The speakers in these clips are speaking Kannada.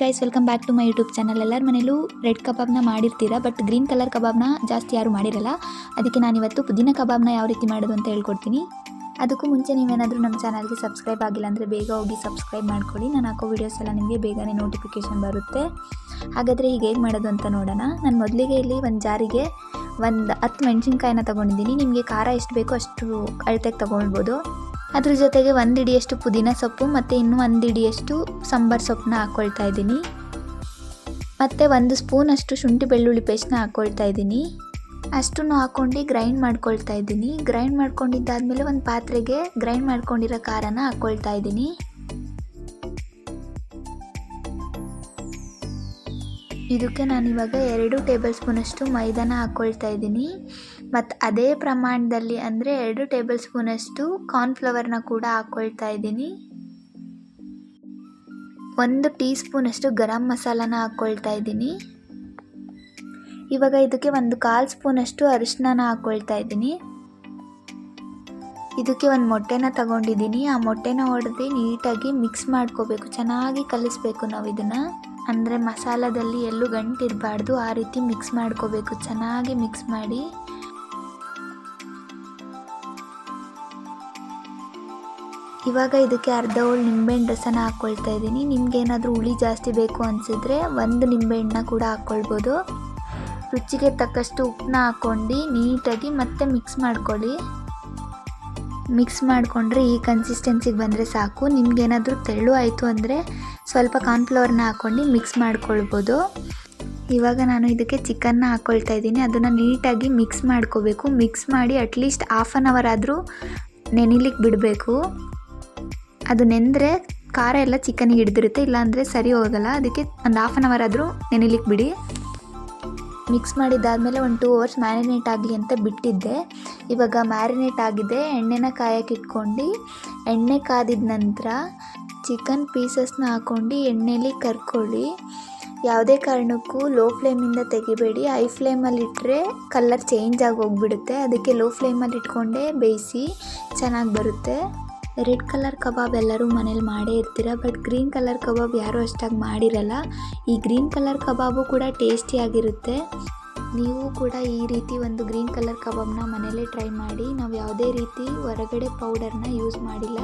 Guys welcome back to my YouTube channel ಎಲ್ಲರ ಮನೇಲೂ ರೆಡ್ ಕಬಾಬ್ನ ಮಾಡಿರ್ತೀರಾ ಬಟ್ ಗ್ರೀನ್ ಕಲರ್ ಕಬಾಬ್ನ ಜಾಸ್ತಿ ಯಾರು ಮಾಡಿರಲ್ಲ. ಅದಕ್ಕೆ ನಾನು ಇವತ್ತು ಪುದೀನ ಕಬಾಬ್ನ ಯಾವ ರೀತಿ ಮಾಡೋದು ಅಂತ ಹೇಳ್ಕೊಡ್ತೀನಿ. ಅದಕ್ಕೂ ಮುಂಚೆ ನೀವೇನಾದರೂ ನಮ್ಮ ಚಾನಲ್ಗೆ ಸಬ್ಸ್ಕ್ರೈಬ್ ಆಗಿಲ್ಲ ಅಂದರೆ ಬೇಗ ಹೋಗಿ ಸಬ್ಸ್ಕ್ರೈಬ್ ಮಾಡ್ಕೊಳ್ಳಿ ನಾನು ಹಾಕೋ ವೀಡಿಯೋಸ್ ಎಲ್ಲ ನಿಮಗೆ ಬೇಗನೆ ನೋಟಿಫಿಕೇಷನ್ ಬರುತ್ತೆ. ಹಾಗಾದರೆ ಈಗ ಹೇಗೆ ಮಾಡೋದು ಅಂತ ನೋಡೋಣ. ನಾನು ಮೊದಲಿಗೆ ಇಲ್ಲಿ ಒಂದು ಜಾರಿಗೆ ಒಂದು ಹತ್ತು ಮೆಣಸಿನ್ಕಾಯಿನ ತೊಗೊಂಡಿದ್ದೀನಿ. ನಿಮಗೆ ಖಾರ ಎಷ್ಟು ಬೇಕೋ ಅಷ್ಟು ಅಳತೆಗೆ ತೊಗೊಳ್ಬೋದು. ಅದ್ರ ಜೊತೆಗೆ ಒಂದು ಹಿಡಿಯಷ್ಟು ಪುದೀನ ಸೊಪ್ಪು ಮತ್ತು ಇನ್ನೂ ಒಂದು ಹಿಡಿಯಷ್ಟು ಸಾಂಬಾರು ಸೊಪ್ಪನ್ನ ಹಾಕ್ಕೊಳ್ತಾ ಇದ್ದೀನಿ. ಮತ್ತು ಒಂದು ಸ್ಪೂನಷ್ಟು ಶುಂಠಿ ಬೆಳ್ಳುಳ್ಳಿ ಪೇಸ್ಟ್ನ ಹಾಕ್ಕೊಳ್ತಾ ಇದ್ದೀನಿ. ಅಷ್ಟನ್ನು ಹಾಕ್ಕೊಂಡು ಗ್ರೈಂಡ್ ಮಾಡ್ಕೊಳ್ತಾ ಇದ್ದೀನಿ. ಗ್ರೈಂಡ್ ಮಾಡ್ಕೊಂಡಿದ್ದಾದಮೇಲೆ ಒಂದು ಪಾತ್ರೆಗೆ ಗ್ರೈಂಡ್ ಮಾಡ್ಕೊಂಡಿರೋ ಖಾರನ ಹಾಕ್ಕೊಳ್ತಾ ಇದ್ದೀನಿ. ಇದಕ್ಕೆ ನಾನಿವಾಗ ಎರಡು ಟೇಬಲ್ ಸ್ಪೂನಷ್ಟು ಮೈದಾನ ಹಾಕ್ಕೊಳ್ತಾ ಇದ್ದೀನಿ. ಮತ್ತು ಅದೇ ಪ್ರಮಾಣದಲ್ಲಿ ಅಂದರೆ ಎರಡು ಟೇಬಲ್ ಸ್ಪೂನಷ್ಟು ಕಾರ್ನ್ಫ್ಲವರ್ನ ಕೂಡ ಹಾಕ್ಕೊಳ್ತಾ ಇದ್ದೀನಿ. ಒಂದು ಟೀ ಸ್ಪೂನಷ್ಟು ಗರಂ ಮಸಾಲಾನ ಹಾಕ್ಕೊಳ್ತಾ ಇದ್ದೀನಿ. ಇವಾಗ ಇದಕ್ಕೆ ಒಂದು ಕಾಲು ಸ್ಪೂನಷ್ಟು ಅರಿಶಿನ ಹಾಕ್ಕೊಳ್ತಾ ಇದ್ದೀನಿ. ಇದಕ್ಕೆ ಒಂದು ಮೊಟ್ಟೆನ ತಗೊಂಡಿದ್ದೀನಿ. ಆ ಮೊಟ್ಟೆನ ಹೊಡೆದು ನೀಟಾಗಿ ಮಿಕ್ಸ್ ಮಾಡ್ಕೋಬೇಕು. ಚೆನ್ನಾಗಿ ಕಲಿಸ್ಬೇಕು ನಾವು ಇದನ್ನು. ಅಂದರೆ ಮಸಾಲದಲ್ಲಿ ಎಲ್ಲೂ ಗಂಟಿರಬಾರ್ದು ಆ ರೀತಿ ಮಿಕ್ಸ್ ಮಾಡ್ಕೋಬೇಕು. ಚೆನ್ನಾಗಿ ಮಿಕ್ಸ್ ಮಾಡಿ. ಇವಾಗ ಇದಕ್ಕೆ ಅರ್ಧ ಹೋಳು ನಿಂಬೆಹಣ್ಣು ರಸನ ಹಾಕ್ಕೊಳ್ತಾ ಇದ್ದೀನಿ. ನಿಮ್ಗೇನಾದರೂ ಹುಳಿ ಜಾಸ್ತಿ ಬೇಕು ಅನಿಸಿದ್ರೆ ಒಂದು ನಿಂಬೆಹಣ್ಣನ್ನ ಕೂಡ ಹಾಕ್ಕೊಳ್ಬೋದು ರುಚಿಗೆ ತಕ್ಕಷ್ಟು ಉಪ್ಪನ್ನ ಹಾಕ್ಕೊಂಡು ನೀಟಾಗಿ ಮತ್ತೆ ಮಿಕ್ಸ್ ಮಾಡ್ಕೊಳ್ಳಿ. ಮಿಕ್ಸ್ ಮಾಡಿಕೊಂಡ್ರೆ ಈ ಕನ್ಸಿಸ್ಟೆನ್ಸಿಗೆ ಬಂದರೆ ಸಾಕು. ನಿಮ್ಗೇನಾದರೂ ತೆಳ್ಳು ಆಯಿತು ಅಂದರೆ ಸ್ವಲ್ಪ ಕಾರ್ನ್ಫ್ಲವರ್ನ ಹಾಕ್ಕೊಂಡು ಮಿಕ್ಸ್ ಮಾಡ್ಕೊಳ್ಬೋದು. ಇವಾಗ ನಾನು ಇದಕ್ಕೆ ಚಿಕನ್ನ ಹಾಕ್ಕೊಳ್ತಾ ಇದ್ದೀನಿ. ಅದನ್ನು ನೀಟಾಗಿ ಮಿಕ್ಸ್ ಮಾಡ್ಕೋಬೇಕು. ಮಿಕ್ಸ್ ಮಾಡಿ ಅಟ್ಲೀಸ್ಟ್ ಹಾಫ್ ಆನ್ ಅವರ್ ಆದರೂ ನೆನಿಲಿಕ್ಕೆ ಬಿಡಬೇಕು. ಅದು ನೆಂದರೆ ಖಾರ ಎಲ್ಲ ಚಿಕನಿಗೆ ಹಿಡಿದಿರುತ್ತೆ, ಇಲ್ಲಾಂದರೆ ಸರಿ ಹೋಗಲ್ಲ. ಅದಕ್ಕೆ ಒಂದು ಹಾಫ್ ಆನ್ ಅವರ್ ಆದರೂ ನೆನಿಲಿಕ್ಕೆ ಬಿಡಿ. ಮಿಕ್ಸ್ ಮಾಡಿದ್ದಾದಮೇಲೆ ಒಂದು ಟೂ ಅವರ್ಸ್ ಮ್ಯಾರಿನೇಟ್ ಆಗಲಿ ಅಂತ ಬಿಟ್ಟಿದ್ದೆ. ಇವಾಗ ಮ್ಯಾರಿನೇಟ್ ಆಗಿದೆ. ಎಣ್ಣೆನ ಕಾಯಕ್ಕೆ ಇಟ್ಕೊಂಡು, ಎಣ್ಣೆ ಕಾದಿದ ನಂತರ ಚಿಕನ್ ಪೀಸಸ್ನ ಹಾಕ್ಕೊಂಡು ಎಣ್ಣೆಲಿ ಕರ್ಕೊಳ್ಳಿ. ಯಾವುದೇ ಕಾರಣಕ್ಕೂ ಲೋ ಫ್ಲೇಮಿಂದ ತೆಗಿಬೇಡಿ. ಹೈ ಫ್ಲೇಮಲ್ಲಿ ಇಟ್ಟರೆ ಕಲರ್ ಚೇಂಜ್ ಆಗಿ ಹೋಗ್ಬಿಡುತ್ತೆ. ಅದಕ್ಕೆ ಲೋ ಫ್ಲೇಮಲ್ಲಿ ಇಟ್ಕೊಂಡೇ ಬೇಯಿಸಿ ಚೆನ್ನಾಗಿ ಬರುತ್ತೆ. ರೆಡ್ ಕಲರ್ ಕಬಾಬ್ ಎಲ್ಲರೂ ಮನೇಲಿ ಮಾಡೇ ಇರ್ತೀರ, ಬಟ್ ಗ್ರೀನ್ ಕಲರ್ ಕಬಾಬ್ ಯಾರೂ ಅಷ್ಟಾಗಿ ಮಾಡಿರಲ್ಲ. ಈ ಗ್ರೀನ್ ಕಲರ್ ಕಬಾಬು ಕೂಡ ಟೇಸ್ಟಿಯಾಗಿರುತ್ತೆ ನೀವು ಕೂಡ ಈ ರೀತಿ ಒಂದು ಗ್ರೀನ್ ಕಲರ್ ಕಬಾಬ್ನ ಮನೆಯಲ್ಲೇ ಟ್ರೈ ಮಾಡಿ. ನಾವು ಯಾವುದೇ ರೀತಿ ಹೊರಗಡೆ ಪೌಡರ್ನ ಯೂಸ್ ಮಾಡಿಲ್ಲ.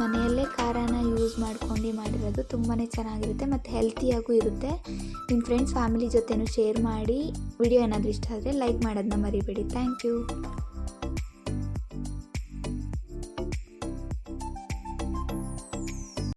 ಮನೆಯಲ್ಲೇ ಖಾರನ ಯೂಸ್ ಮಾಡ್ಕೊಂಡು ಮಾಡಿರೋದು ತುಂಬಾ ಚೆನ್ನಾಗಿರುತ್ತೆ ಮತ್ತು ಹೆಲ್ತಿಯಾಗೂ ಇರುತ್ತೆ. ನಿಮ್ಮ ಫ್ರೆಂಡ್ಸ್, ಫ್ಯಾಮಿಲಿ ಜೊತೆನೂ ಶೇರ್ ಮಾಡಿ. ವಿಡಿಯೋ ಏನಾದರೂ ಇಷ್ಟ ಆದರೆ ಲೈಕ್ ಮಾಡೋದನ್ನ ಮರಿಬೇಡಿ. Thank you.